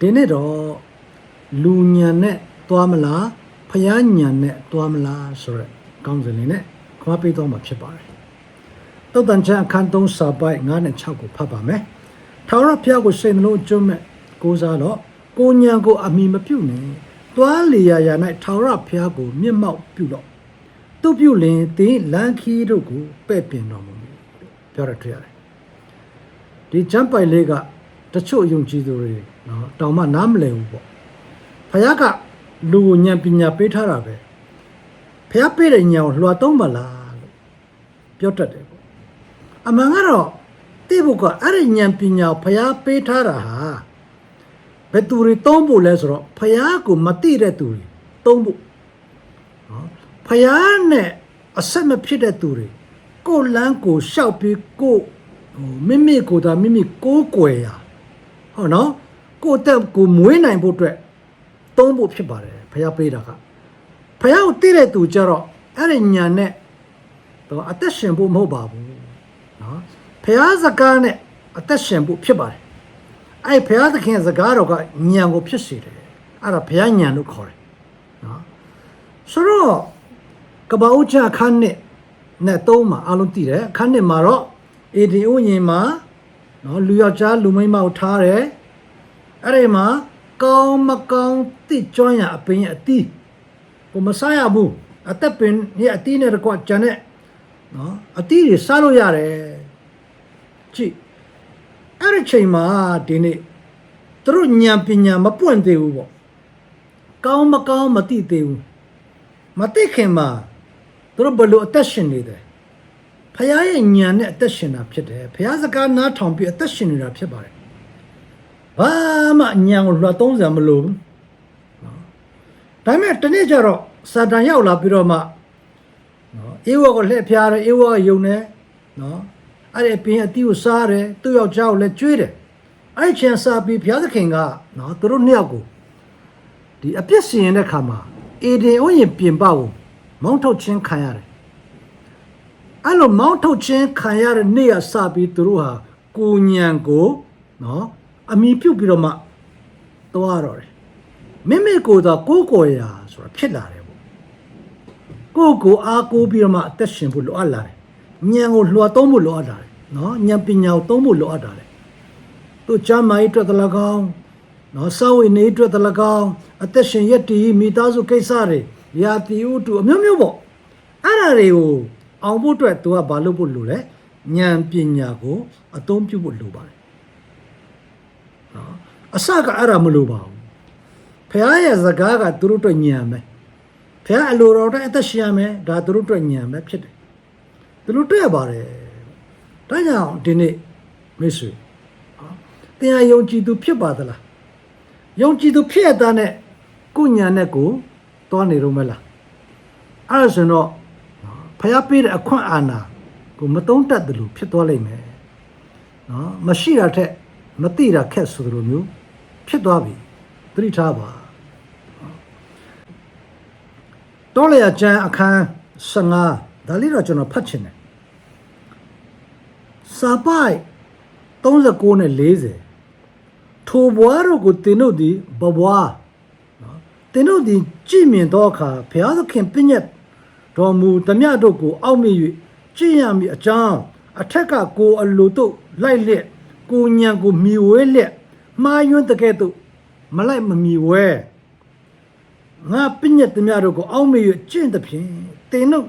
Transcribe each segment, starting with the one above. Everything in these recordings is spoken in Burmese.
ဒီနေ့တော့လူညံနဲ့သွားမလားဖျားညံနဲ့သွားမလားဆိုရက်ကောင်းစင်လေးနဲ့ခွာပေးတော့မှာဖြစ်ပါတယ်တုတ်တန်ချန်အခန်း3စာပိုက်9နဲ့6ကိုဖတ်ပါမယ်ထာဝရဘုရားကိုစိတ်နှလုံးအကျွမ်းမဲ့ကိုးစားတော့ကိုညံကိုအမိမပြုတ်နဲ့သွားလီယာယာ၌ထာဝရဘုရားကိုမျက်မှောက်ပြုတော့သူပြုလင်သင်လန်ခီတို့ကိုပဲ့ပြင်တော်မူမည်ပြောရတွေ့ရတယ်ဒီကျမ်းပိုင်လေးက တချို့ယုံကြည်သူတွေနော်တောင်မှနားမလည်ဘူးပေါ့ဖခင်ကလူကိုဉာဏ်ပညာပေးထားတာပဲဖခင်ပေးတဲ့ဉာဏ်ကိုလွှတ်သုံးပါလားလို့ပြောတတ်တယ်ပေါ့အမှန်ကတော့တိဖို့ကအဲ့ဒီဉာဏ်ပညာကိုဖခင်ပေးထားတာဟာဘယ်သူတွေသုံးဖို့လဲဆိုတော့ဖခင်ကိုမသိတဲ့သူတွေသုံးဖို့နော်ဖခင်နဲ့အဆက်မဖြစ်တဲ့သူတွေကိုယ်လန်းကိုရှောက်ပြီးကိုယ်ဟိုမိမိကိုယ်သာမိမိကိုးကွယ်ရာ ဟောနော်ကိုယ့်တက်ကိုမွေးနိုင်ဖို့အတွက်သုံးဖို့ဖြစ်ပါတယ်ဖះပေးတာကဖះကိုသိတဲ့သူကြတော့အဲ့ဒီညာနဲ့တော့အသက်ရှင်ဖို့မဟုတ်ပါဘူးနော်ဖះစကားနဲ့အသက်ရှင်ဖို့ဖြစ်ပါတယ်အဲ့ဖះသခင်စကားတော်ကညာကိုဖြစ်စေတယ်အဲ့ဒါဖះညာလို့ခေါ်တယ်နော်ဆိုတော့ကပ္ပဦးချအခန်းနဲ့နဲ့သုံးမှာအလုံးတည်တယ်အခန်းနဲ့မှာတော့အေဒီဥယျင်မှာ နော်လူယောက်ျားလူမိန်းမကိုထားတယ်အဲ့ဒီမှာကောင်းမကောင်းတိကျွမ်းရအပင်ရဲ့အတီးကိုမစားရဘူးအသက်ပင်ရဲ့အတီးနဲ့တကွဂျန်နဲ့နော်အတီးတွေစားလို့ရတယ်ကြည့်အဲ့ဒီချိန်မှာဒီနေ့သူတို့ဉာဏ်ပညာမပွင့်သေးဘူးပေါ့ကောင်းမကောင်းမသိသေးဘူးမသိခင်မှာသူတို့ဘယ်လိုအသက်ရှင်နေတယ် ဖခင်ရဲ့ညံနဲ့အသက်ရှင်တာဖြစ်တယ်ဖခင်စကားနားထောင်ပြီးအသက်ရှင်နေတာဖြစ်ပါတယ်ဘာမှညံကိုလွှတ်သုံးစရာမလိုဘူးနော်ဒါပေမဲ့တနေ့ကျတော့စာတန်ရောက်လာပြီးတော့မှနော်အေဝါကိုလှည့်ဖျားတယ်အေဝါကယုံတယ်နော်အဲ့ဒီအပင်အတီးကိုစားတယ်သူ့ယောက်ျားကိုလည်းကျွေးတယ်အဲ့ဒီချင်စားပြီးဘုရားသခင်ကနော်သူတို့နှစ်ယောက်ကိုဒီအပြစ်စီရင်တဲ့ခါမှာအေဒင်ဥယျာဉ်ပြင်ပကိုမောင်းထုတ်ခြင်းခံရတယ် အဲ့လိုမောင်းထုတ်ခြင်းခံရတဲ့နေ့ကစပြီးသူတို့ဟာကိုညံကိုနော်အမိပြုတ်ပြီးတော့မှသွားတော့တယ်မိမိကိုယ်သာကိုယ်ကိုယ်ရာဆိုတာဖြစ်လာတယ်ပေါ့ကိုယ်ကိုအားကိုးပြီးတော့မှအသက်ရှင်ဖို့လိုအပ်လာတယ်ညံကိုလွှတ်သုံးဖို့လိုအပ်လာတယ်နော်ညံပညာကိုသုံးဖို့လိုအပ်တာတယ်သူချမ်းမိုင်းအတွက်တလကောင်းနော်စောဝိနေအတွက်တလကောင်းအသက်ရှင်ရက်တည်မိသားစုကိစ္စတွေရာတီဥတုအမျိုးမျိုးပေါ့အဲ့ဒါတွေကို အောင်ဖို့အတွက်သူကဘာလုပ်ဖို့လိုလဲဉာဏ်ပညာကို အသုံးပြုဖို့လိုပါတယ်နော်အစကအဲ့ဒါမလိုပါဘူးဖះရဲ့စကားကသူတို့အတွက်ဉာဏ်ပဲဖះအလိုတော်တဲ့အသက်ရှင်ရမယ်ဒါသူတို့အတွက်ဉာဏ်ပဲဖြစ်တယ်သူတို့တွေ့ရပါတယ်ဒါကြောင့်ဒီနေ့မိတ်ဆွေနော်တင်ဟာယုံကြည်သူဖြစ်ပါသလားယုံကြည်သူဖြစ်ရတဲ့နဲ့ကိုဉာဏ်နဲ့ကိုသွားနေတော့မလားအဲ့ဒါဆိုရင်တော့ ဖျားပေးတဲ့အခွင့်အာဏာကိုမတုံးတတ်တယ်လို့ဖြစ်သွားလိမ့်မယ်နော်မရှိတာထက်မသိတာခက်ဆိုသလိုမျိုးဖြစ်သွားပြီသတိထားပါတော်လျာကျမ်းအခန်း15ဒါလေးတော့ကျွန်တော်ဖတ်ချင်တယ်စာပိုက်39နဲ့40ထိုဘွားတို့ကိုတင်တို့သည်ဘဘွားသင်တို့သည်ကြည်မြင်သောအခါဘုရားသခင်ပြည့်ညတ် တော်မူသမျှတို့ကို အောက်မေ့၍ကြည်ရမည်အကြောင်းအထက်ကကိုအလိုတို့လိုက်လျက်ကိုညံကိုမြည်ဝဲလျက်မှားယွင်းတဲ့ကဲ့သို့မလိုက်မမြည်ဝဲငါပြည့်ညတ်သမျှတို့ကိုအောက်မေ့၍ကျင့်သဖြင့်သင်တို့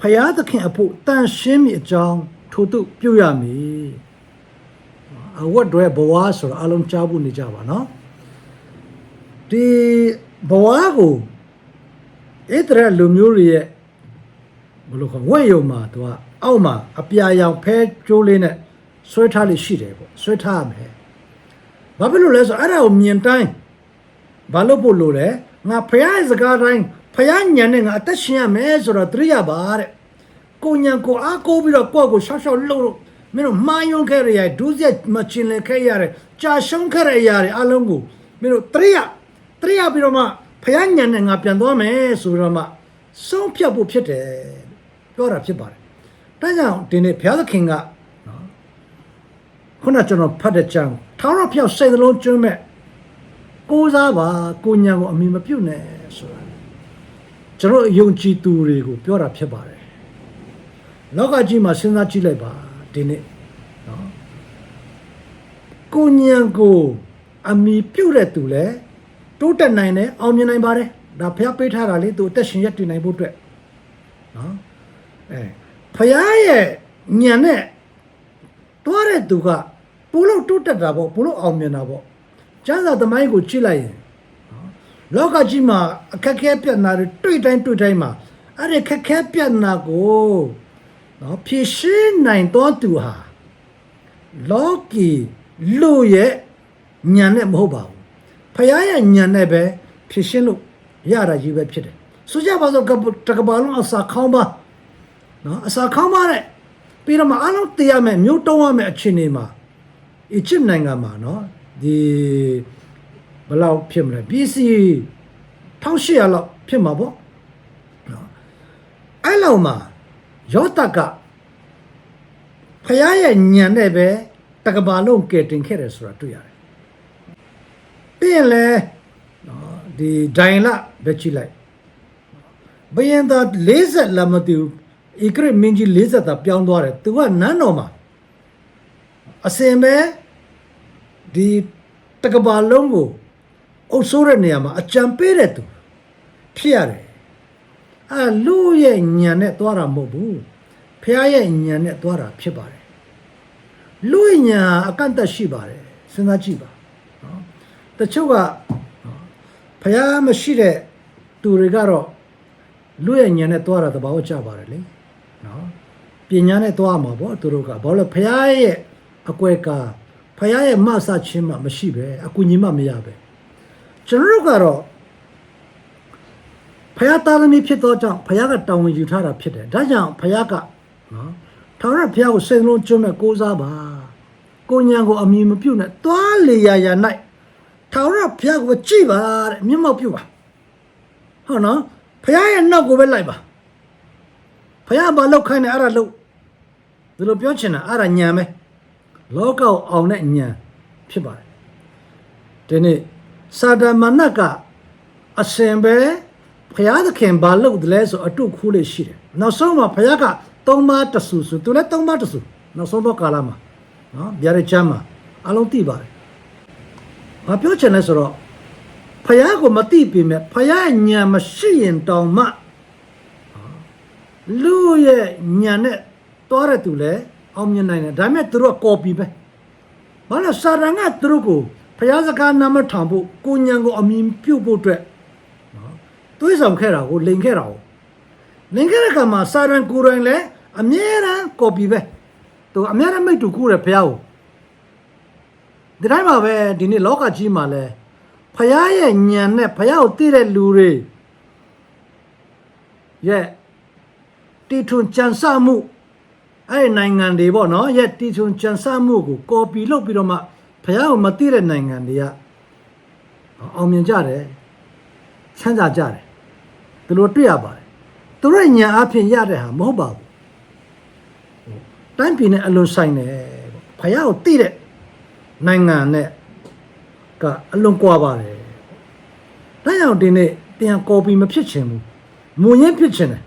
ဘုရားသခင်အဖို့တန်ရှင်းမည်အကြောင်းထို့သို့ပြုရမည်အဝတ်တွေဘဝဆိုတော့အလုံးကြားဖို့နေကြပါနော်ဒီဘဝကို ဣသရေလလူမျိုးတွေရဲ့ဘယ်လိုခေါ်ဝဲယုံမှာသူကအောက်မှာအပြာရောင်ဖဲကျိုးလေးနဲ့ဆွဲထားလိရှိတယ်ပေါ့ဆွဲထားရမယ်ဘာဖြစ်လို့လဲဆိုတော့အဲ့ဒါကိုမြင်တိုင်းဘာလို့ပို့လို့လဲငါဖះရဲ့စကားတိုင်းဖះညံနဲ့ငါအသက်ရှင်ရမယ်ဆိုတော့တရိယာပါတဲ့ကိုညံကိုအားကိုးပြီးတော့ကိုယ့်ကိုရှောက်ရှောက်လှုပ်လို့မင်းတို့မှားယွင်းခဲ့ရတဲ့ဒုစရိုက်မချင်လည်ခဲ့ရတဲ့ကြာရှုံးခဲ့ရတဲ့အရာတွေအလုံးကိုမင်းတို့တရိယာတရိယာပြီးတော့မှ ဖယားညံနဲ့ငါပြန်သွားမယ်ဆိုပြီးတော့မှဆုံးဖြတ်ဖို့ဖြစ်တယ်ပြောတာဖြစ်ပါတယ်။ဒါကြောင့်ဒီနေ့ဘုရားသခင်ကနော်ခုနကျွန်တော်ဖတ်တဲ့ကြံထောင်းရဖျောက်စိတ်နှလုံးကျွမ်းမဲ့ကိုးစားပါကိုညာကိုအမိမပြုတ်နဲ့ဆိုတာကျွန်တော်ယုံကြည်သူတွေကိုပြောတာဖြစ်ပါတယ်လောကကြီးမှာစဉ်းစားကြည့်လိုက်ပါဒီနေ့နော်ကိုညာကိုအမိပြုတ်တဲ့သူလဲ တိုးတက်နိုင်တယ်အောင်မြင်နိုင်ပါတယ်ဒါဖျားပေးထားတာလေသူအသက်ရှင်ရက်တည်နိုင်ဖို့အတွက်နော်အဲဖျားရဲ့ညံနဲ့တွားတဲ့သူကပိုလို့တိုးတက်တာပေါ့ပိုလို့အောင်မြင်တာပေါ့ကျမ်းစာသမိုင်းကိုကြည့်လိုက်ရင်နော်လောကကြီးမှာအခက်အခဲပြဿနာတွေတွေ့တိုင်းတွေ့တိုင်းမှာအဲ့ဒီခက်ခဲပြဿနာကိုနော်ဖြေရှင်းနိုင်တော့သူဟာလောကီလူရဲ့ညံနဲ့မဟုတ်ပါဘူး ဖခင်ရဲ့ညံနဲ့ပဲဖြေရှင်းလို့ရတာကြီးပဲဖြစ်တယ်ဆိုကြပါစို့ကပတကဘာလုံးအစာခေါင်းပါနော်အစာခေါင်းပါတဲ့ပြီးတော့မှအလုံးတရားမဲ့မြို့တုံးရမဲ့အခြေအနေမှာအီဂျစ်နိုင်ငံမှာနော်ဒီဘယ်လောက်ဖြစ်မလဲ BC 1800လောက်ဖြစ်မှာပေါ့နော်အဲ့လောက်မှာယောသကဖခင်ရဲ့ညံနဲ့ပဲတကဘာလုံးကယ်တင်ခဲ့တယ်ဆိုတာတွေ့ရတယ် ပြီးရင်လဲနော်ဒီဒိုင်လပဲကြည့်လိုက်ဘယင်သာ40လမတူဧကရမင်းကြီး40သာပြောင်းသွားတယ်သူကနန်းတော်မှာအစင်ပဲဒီတကဘာလုံးကိုအုပ်ဆိုးတဲ့နေရာမှာအကြံပေးတဲ့သူဖြစ်ရတယ်အဲလူရဲ့ညံနဲ့သွားတာမဟုတ်ဘူးဖះရဲ့ညံနဲ့သွားတာဖြစ်ပါတယ်လူရဲ့ညံအကန့်အသတ်ရှိပါတယ်စဉ်းစားကြည့်ပါနော် တချို့ကနော်ဖះမရှိတဲ့သူတွေကတော့လူရဲ့ညံနဲ့သွားတာတဘာဝကြပါတယ်လေနော်ပညာနဲ့သွားမှာပေါ့သူတို့ကဘာလို့လဲဖះရဲ့အကွဲကားဖះရဲ့မဆချင်းမှမရှိပဲအကူညီမှမရပဲကျွန်တော်တို့ကတော့ဖះသားသမီးဖြစ်သောကြောင့်ဖះကတောင်းဝင်ယူထားတာဖြစ်တယ်ဒါကြောင့်ဖះကနော်ထောင်ရဖះကိုစိတ်လုံးကျွမ်းမဲ့ကိုးစားပါကိုညာကိုအမည်မပြုတ်နဲ့သွားလေရာရာ၌ ထောင်ရဖះကိုကြည့်ပါတဲ့မျက်မှောက်ပြုပါဟုတ်နော်ဖះရဲ့နောက်ကိုပဲလိုက်ပါဖះဘာလောက်ခိုင်းနေအဲ့ဒါလောက်ဒီလိုပြောချင်တာအဲ့ဒါညံပဲလောကကိုအောင်တဲ့ညံဖြစ်ပါတယ်ဒီနေ့စာတမဏတ်ကအစင်ပဲဖះသခင်ဘာလုပ်တယ်လဲဆိုအတုခူးလေးရှိတယ်နောက်ဆုံးမှာဖះကသုံးပါးတဆူဆိုသူလည်းသုံးပါးတဆူနောက်ဆုံးတော့ကာလမှာနော်ဗျာရချမ်းမှာအလုံးသိပါတယ် ဘာပြောချင်လဲဆိုတော့ဖះကိုမသိပေမဲ့ဖះညံမရှိရင်တောင်မှလူရဲ့ညံနဲ့တွားတဲ့သူလည်းအောင်မြင်နိုင်တယ်ဒါပေမဲ့သူတို့ကကော်ပီပဲဘာလို့စာရန်ကသူတို့ကိုဖះစကားနာမထောင်ဖို့ကိုညံကိုအမြင်ပြုတ်ဖို့အတွက်နော်တွေးဆောင်ခဲ့တာကိုလိန်ခဲ့တာကိုလိန်ခဲ့တဲ့ကမှာစာရန်ကိုယ်တိုင်လည်းအမြဲတမ်းကော်ပီပဲသူအမြဲတမ်းမိတ်တူကူတယ်ဖះကို ဒီတိုင်းမှာပဲဒီနေ့လောကကြီးမှာလဲဖះရဲ့ညံနဲ့ဖះကိုသိတဲ့လူတွေရဲ့တီထွန်ကြံစမှုအဲ့ဒီနိုင်ငံတွေပေါ့နော်ရဲ့တီထွန်ကြံစမှုကိုကော်ပီလုပ်ပြီးတော့မှဖះကိုမသိတဲ့နိုင်ငံတွေကအောင်မြင်ကြတယ်ချမ်းသာကြတယ်ဒီလိုတွေ့ရပါတယ်သူတို့ညံအဖြစ်ရတဲ့ဟာမဟုတ်ပါဘူးတိုင်းပြည်နဲ့အလွန်ဆိုင်တယ်ဖះကိုသိတဲ့ နိုင်ငံနဲ့ကအလွန်ကွာပါတယ်ဒါကြောင့်ဒီနေ့တင်ကော်ပီမဖြစ်ချင်ဘူးမူရင်းဖြစ်ချင်တယ်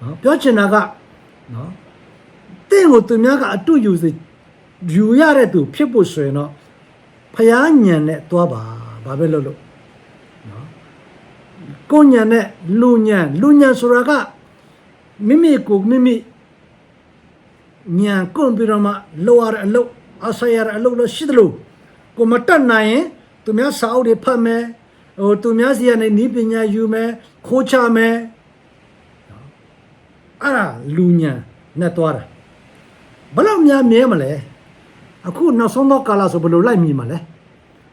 နော်ပြောချင်တာကနော်တင့်ကိုသူများကအတူယူစီယူရတဲ့သူဖြစ်ဖို့ဆိုရင်တော့ဖျားညံနဲ့သွားပါဘာပဲလုပ်လို့နော်ကိုညံနဲ့လူညံလူညံဆိုတာကမိမိကိုမိမိညံကုန်ပြီးတော့မှလောရအလုပ် အဆရအလုပ်လို့ရှိတယ်လို့ကိုမတက်နိုင်ရင်သူများစာအုပ်တွေဖတ်မယ်ဟိုသူများစီကနေနီးပညာယူမယ်ခိုးချမယ်အဲ့ဒါလူညံနဲ့သွားတာဘယ်လောက်များမြဲမလဲအခုနောက်ဆုံးတော့ကာလာဆိုဘယ်လိုလိုက်မိမှာလဲ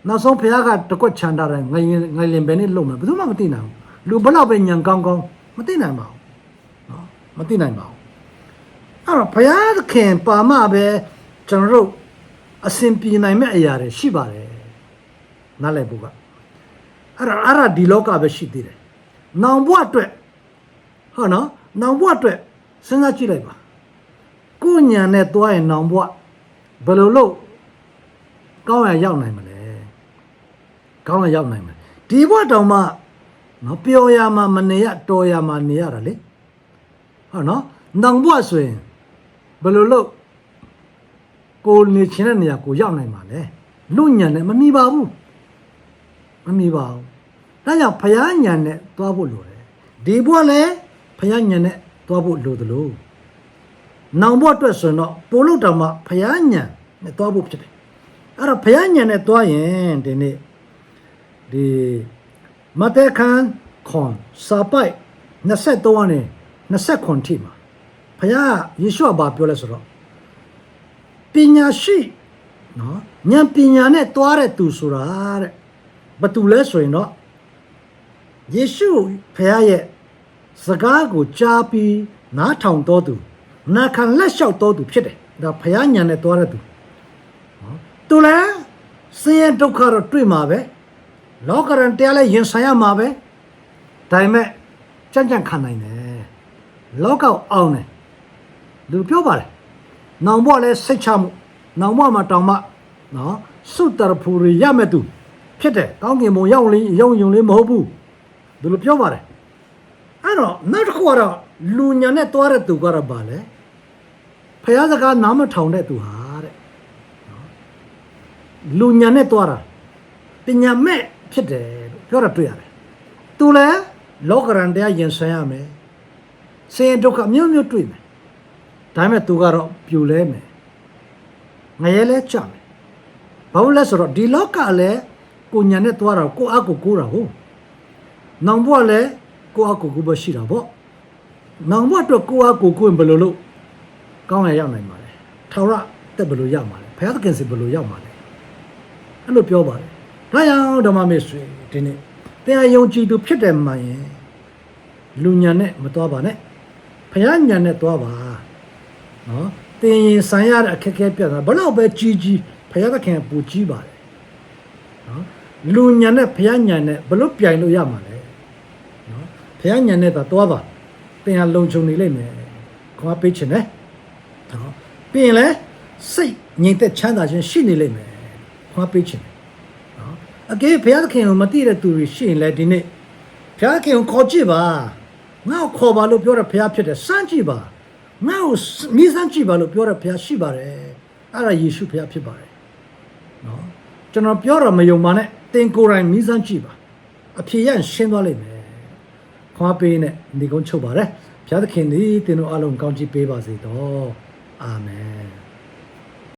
နောက်ဆုံးဖះကတကွက်ချန်တာတယ်ငရင်ငရင်ပဲနဲ့လုံမယ်ဘယ်သူမှမသိနိုင်ဘူးလူဘယ်လောက်ပဲညံကောင်းကောင်းမသိနိုင်ပါဘူးနော်မသိနိုင်ပါဘူးအဲ့တော့ဘုရားသခင်ပါမပဲကျွန်တော်တို့ အစဉ်ပြေနိုင်မဲ့အရာတွေရှိပါတယ်နားလည်ဖို့ကအဲ့ဒါအဲ့ဒါဒီလောကပဲရှိသေးတယ်နောင်ဘဝအတွက်ဟုတ်နော်နောင်ဘဝအတွက်စဉ်းစားကြည့်လိုက်ပါကိုယ်ညာနဲ့တွားရင်နောင်ဘဝဘယ်လိုလုပ်ကောင်းရရောက်နိုင်မလဲကောင်းလာရောက်နိုင်မယ်ဒီဘဝတောင်မှနော်ပျော်ရမှာမနေရတော်ရမှာနေရတာလေဟုတ်နော်နောင်ဘဝဆိုရင်ဘယ်လိုလုပ် ကိုနေချင်တဲ့နေရာကိုရောက်နိုင်မှာလဲလူညံနဲ့မမီပါဘူးမမီပါဘူးဒါကြောင့်ဖယားညံနဲ့သွားဖို့လိုတယ်ဒီဘဝလည်းဖယားညံနဲ့သွားဖို့လိုတယ်လို့နောင်ဘဝအတွက်ဆိုရင်တော့ပို့လို့တောင်မှဖယားညံနဲ့သွားဖို့ဖြစ်တယ်အဲ့တော့ဖယားညံနဲ့သွားရင်ဒီနေ့ဒီမတေခန်ခွန်စာပိုက်23ကနေ29ထိမှာဖယားယေရှုကဘာပြောလဲဆိုတော့ ပညာရှိနော်ဉာဏ်ပညာနဲ့သွားတဲ့သူဆိုတာတဲ့ဘာတူလဲဆိုရင်တော့ယေရှုဖယားရဲ့စကားကိုကြားပြီးနားထောင်တော်သူနာခံလက်လျှောက်တော်သူဖြစ်တယ်ဒါဖယားညံနဲ့တွားတဲ့သူနော်သူလည်းဆင်းရဲဒုက္ခတော့တွေ့မှာပဲလောကရန်တရားလည်းရင်ဆိုင်ရမှာပဲဒါပေမဲ့ကြံ့ကြံ့ခံနိုင်တယ်လောကအောင်တယ်လူပြောပါတယ် နောင်ဘဝလည်းစိတ်ချမှုနောင်ဘဝမှာတောင်မှနော်စုတရဖူရရမဲ့သူဖြစ်တယ်ကောင်းကင်ဘုံရောက်လင်းရောက်ယုံလေးမဟုတ်ဘူးသူလိုပြောပါတယ်အဲ့တော့နောက်တစ်ခုကတော့လူညာနဲ့တွားတဲ့သူကတော့ဗာလဲဖះစကားနားမထောင်တဲ့သူဟာတဲ့နော်လူညာနဲ့တွားတာပညာမဲ့ဖြစ်တယ်လို့ပြောတာတွေ့ရတယ်သူလည်းလောကရန်တရားရင်ဆိုင်ရမယ်ဆင်းရဲဒုက္ခမျိုးမျိုးတွေ့မယ် ဒါပေမဲ့သူကတော့ပြူလဲမယ်ငရဲလဲကြမယ်ဘာလို့လဲဆိုတော့ဒီလောကလည်းကိုညာနဲ့တွားတာကိုအကူကိုးတာဟုတ်နောင်ဘဝလည်းကိုအကူကိုးပဲရှိတာပေါ့နောင်ဘတ်တော့ကိုအားကိုကိုယ်ဘယ်လိုလုပ်ကောင်းရရောက်နိုင်မှာလဲထာဝရတက်ဘယ်လိုရမှာလဲဘုရားသခင်စီဘယ်လိုရောက်မှာလဲအဲ့လိုပြောပါတယ်ဒါကြောင့်ဓမ္မမေဆွေဒီနေ့တရားယုံကြည်သူဖြစ်တယ်မှန်ရင်လူညာနဲ့မသွားပါနဲ့ဘုရားညာနဲ့သွားပါ နော်တင်ရင်ဆံရတဲ့အခက်အခဲပြတ်တာဘလောက်ပဲကြီးကြီးဘုရားသခင်ပူကြီးပါတယ်နော်လူညာနဲ့ဘုရားညာနဲ့ဘလို့ပြိုင်လို့ရမှာလဲနော်ဘုရားညာနဲ့သာသွားပါသင်ဟာလုံခြုံနေလိမ့်မယ်ခွာပေးခြင်းနဲ့နော်ပြီးရင်လည်းစိတ်ငြိမ်သက်ချမ်းသာခြင်းရှိနေလိမ့်မယ်ခွာပေးခြင်းနော်အကယ်ဘုရားသခင်ကိုမသိတဲ့သူတွေရှိရင်လည်းဒီနေ့ဘုရားသခင်ကိုခေါ်ကြည့်ပါငါ့ကိုခေါ်ပါလို့ပြောတဲ့ဘုရားဖြစ်တယ်စမ်းကြည့်ပါ ငါ့ကိုမိစမ်းကြည့်ပါလို့ပြောတဲ့ဘုရားရှိပါတယ်အဲ့ဒါယေရှုဘုရားဖြစ်ပါတယ်နော်ကျွန်တော်ပြောတော့မယုံပါနဲ့သင်ကိုယ်တိုင်မိစမ်းကြည့်ပါအဖြေရရင်ရှင်းသွားလိမ့်မယ်ခွာပေးနဲ့ဒီကုန်းချုပ်ပါတယ်ဘုရားသခင်သည်သင်တို့အလုံးကောင်းချီးပေးပါစေတော့အာမင်